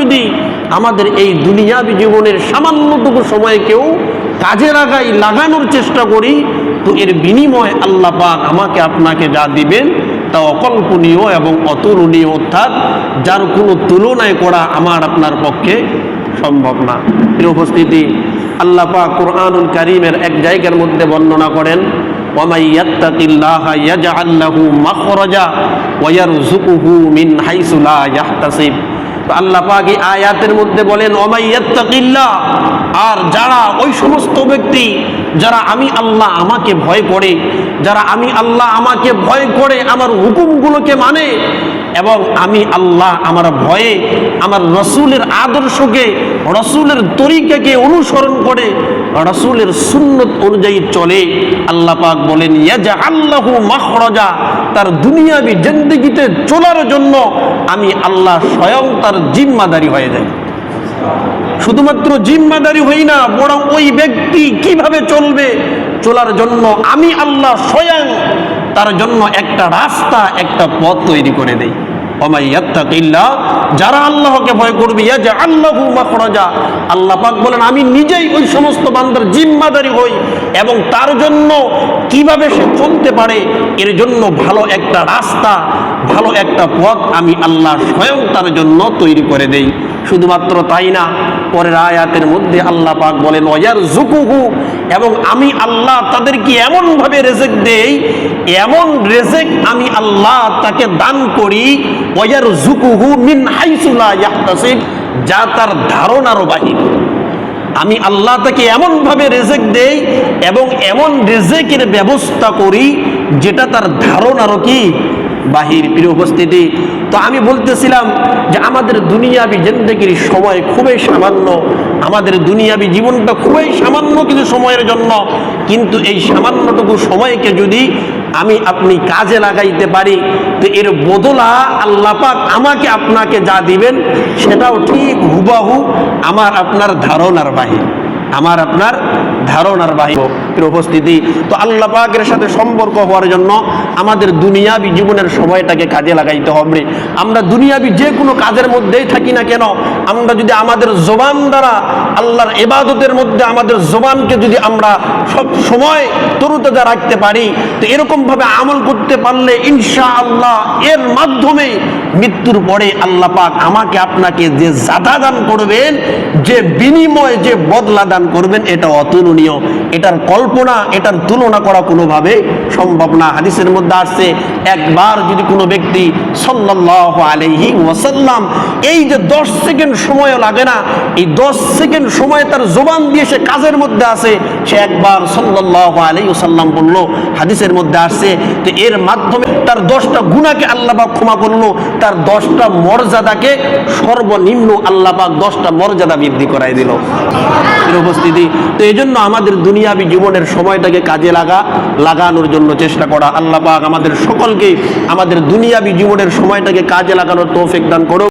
যদি আমাদের এই দুনিয়াবি জীবনের সামান্যটুকু সময় কেউ কাজে লাগাই লাগানোর চেষ্টা করি তো এর বিনিময় আল্লাহ পাক আমাকে আপনাকে যা দিবেন তা অকল্পনীয় এবং অতুলনীয় অর্থাৎ যার কোনো তুলনায় করা আমার আপনার পক্ষে সম্ভব না এর উপস্থিতি আল্লাহ পাক কোরআনুল কারিমের এক জায়গার মধ্যে বর্ণনা করেন ومن يتق الله يجعل له مخرجا ويرزقه من حيث لا يحتسب আল্লাহ পাক আয়াতের মধ্যে বলেন অমাইয়াত্তাকিল্লা আর যারা ওই সমস্ত ব্যক্তি যারা আমি আল্লাহ আমাকে ভয় করে, যারা আমি আল্লাহ আমাকে ভয় করে, আমার হুকুমগুলোকে মানে এবং আমি আল্লাহ আমার ভয়ে, আমার রসুলের আদর্শকে, রসুলের তরিকাকে অনুসরণ করে রসুলের সুন্নত অনুযায়ী চলে, আল্লাহ পাক বলেন ইয়াজা আল্লাহু মাখরজা তার দুনিয়াবি জিন্দগিতে চলার জন্য আমি আল্লাহ স্বয়ং তার জিম্মাদারি হয়ে যায় শুধুমাত্র জিম্মাদারি হই না, বরং ওই ব্যক্তি কীভাবে চলবে চলার জন্য আমি আল্লাহ স্বয়ং তার জন্য একটা রাস্তা, একটা পথ তৈরি করে দেই। ওমাইয়াত্তাকিল্লাহ যারা আল্লাহকে ভয় করবে ইয়া যে আল্লাহু মাখরাজা। আল্লাহ পাক বলেন, আমি নিজেই ওই সমস্ত বান্দার জিম্মাদারি হই এবং তার জন্য কীভাবে সে চলতে পারে, এর জন্য ভালো একটা রাস্তা, ভালো একটা পথ আমি আল্লাহ স্বয়ং তার জন্য তৈরি করে দেই। শুধুমাত্র তাই না, পরের আয়াতের মধ্যে আল্লাহ পাক বলেন ওয়ার জুকুহু এবং আমি আল্লাহ তাদেরকে এমনভাবে রেজেক দেই, এমন রেজেক আমি আল্লাহ তাকে দান করি ওয়ার জুকুহু মিন হাইসুলা যা তার ধারণারও বাহির। আমি আল্লাহ তাকে এমনভাবে রেজেক দেই এবং এমন রেজেকের ব্যবস্থা করি, যেটা তার ধারণারও কি বাহির। প্রিয় উপস্থিতি, তো আমি বলতেছিলাম যে আমাদের দুনিয়াবি জিন্দগির সময় খুবই সামান্য আমাদের দুনিয়াবি জীবনটা খুবই সামান্য কিছু সময়ের জন্য, কিন্তু এই সামান্যটুকু সময়কে যদি আমি আপনি কাজে লাগাইতে পারি, তো এর বদলা আল্লাপাক আমাকে আপনাকে যা দিবেন, সেটাও ঠিক হুবাহু আমার আপনার ধারণার বাহির, আমার আপনার ধারণার বাহির। উপস্থিতি, তো আল্লাহ পাকের সাথে সম্পর্ক হওয়ার জন্য আমাদের দুনিয়াবি জীবনের সময়টাকে কাজে লাগাইতে হবে। আমরা দুনিয়াবি যে কোনো কাজের মধ্যেই থাকি না কেন, আমরা যদি আমাদের জবান দ্বারা আল্লাহর এবাদতের মধ্যে আমাদের জবানকে যদি আমরা সব সময় তরুতাজা রাখতে পারি, তো এরকমভাবে আমল করতে পারলে ইনশা আল্লাহ এর মাধ্যমে মৃত্যুর পরে আল্লাহ পাক আমাকে আপনাকে যে জাদা দান করবেন, যে বিনিময় যে বদলা দান করবেন, এটা অতুলনীয়। এটার কল্পনা এটার তুলনা করা কোনোভাবে সম্ভব না। হাদিসের মধ্যে আসছে, একবার যদি কোনো ব্যক্তি সাল্লাহ আলহি ওয়াসাল্লাম এই যে দশ সেকেন্ড সময়ও লাগে না, এই দশ সেকেন্ড সময় তার জবান দিয়ে সে কাজের মধ্যে আছে, সে একবার সাল্লাহ আলহি ওসাল্লাম বলল, হাদিসের মধ্যে আসছে, তো এর মাধ্যমে তার দশটা গুণাকে আল্লাপাক ক্ষমা করল, তার দশটা মর্যাদাকে সর্বনিম্ন আল্লাপাক দশটা মর্যাদা বৃদ্ধি করাই দিল। উপস্থিতি, তো এই জন্য আমাদের দুনিয়াবি জীবনের সময়টাকে কাজে লাগা, লাগানোর জন্য চেষ্টা করা। আল্লাহ পাক আমাদের সকলকে, আমাদের দুনিয়াবি জীবনের সময়টাকে কাজে লাগানোর তৌফিক দান করো